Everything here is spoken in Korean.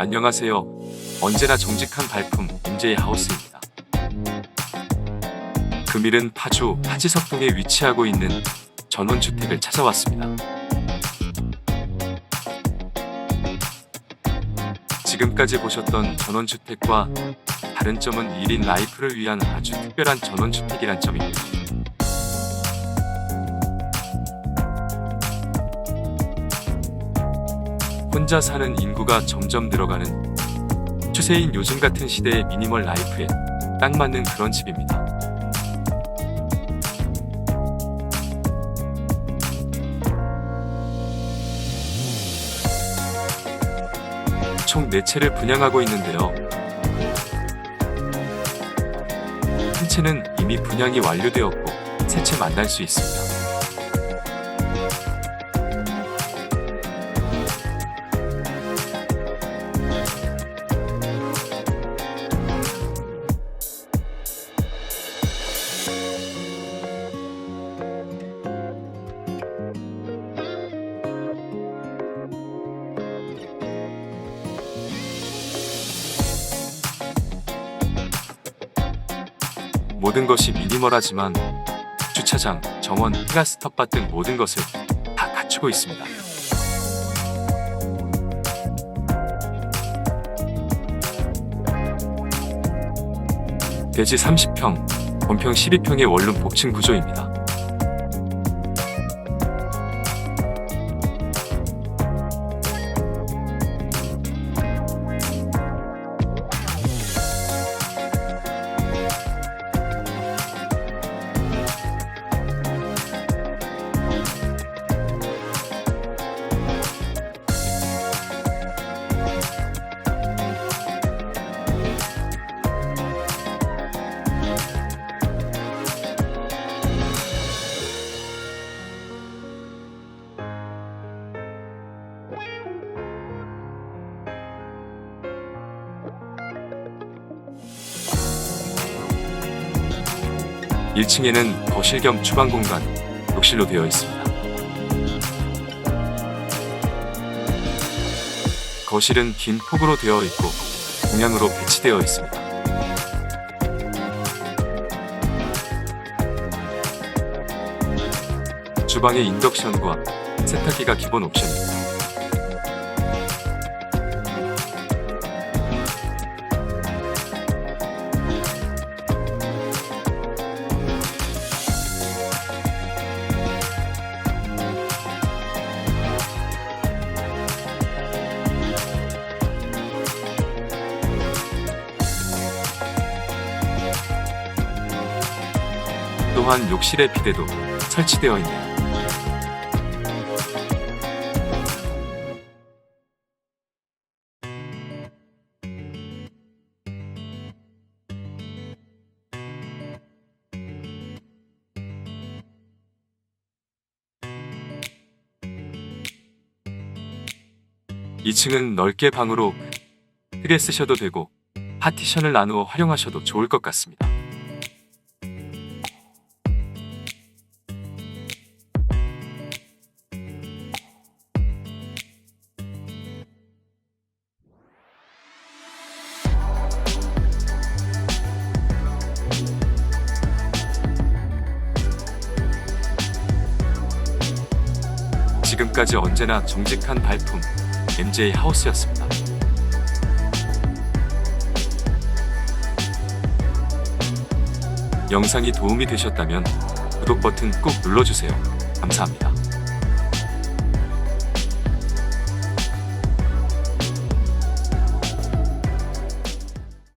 안녕하세요. 언제나 정직한 발품 MJ 하우스입니다. 금일은 파주 하지석동에 위치하고 있는 전원주택을 찾아왔습니다. 지금까지 보셨던 전원주택과 다른 점은 1인 라이프를 위한 아주 특별한 전원주택이란 점입니다. 혼자 사는 인구가 점점 늘어가는 추세인 요즘 같은 시대의 미니멀 라이프에 딱 맞는 그런 집입니다. 총 4채를 분양하고 있는데요. 한 채는 이미 분양이 완료되었고 세 채 만날 수 있습니다. 모든 것이 미니멀하지만 주차장, 정원, 가스 텃밭 등 모든 것을 다 갖추고 있습니다. 대지 30평, 본평 12평의 원룸 복층 구조입니다. 일층에는 거실 겸 주방 공간, 욕실로 되어 있습니다. 거실은 긴 폭으로 되어 있고 동양으로 배치되어 있습니다. 주방에 인덕션과 세탁기가 기본 옵션입니다. 또한 욕실의 비데도 설치되어 있네요. 이층은 넓게 방으로 크게 쓰셔도 되고 파티션을 나누어 활용하셔도 좋을 것 같습니다. 지금까지 언제나 정직한 발품 MJ 하우스였습니다. 영상이 도움이 되셨다면 구독 버튼 꼭 눌러주세요. 감사합니다.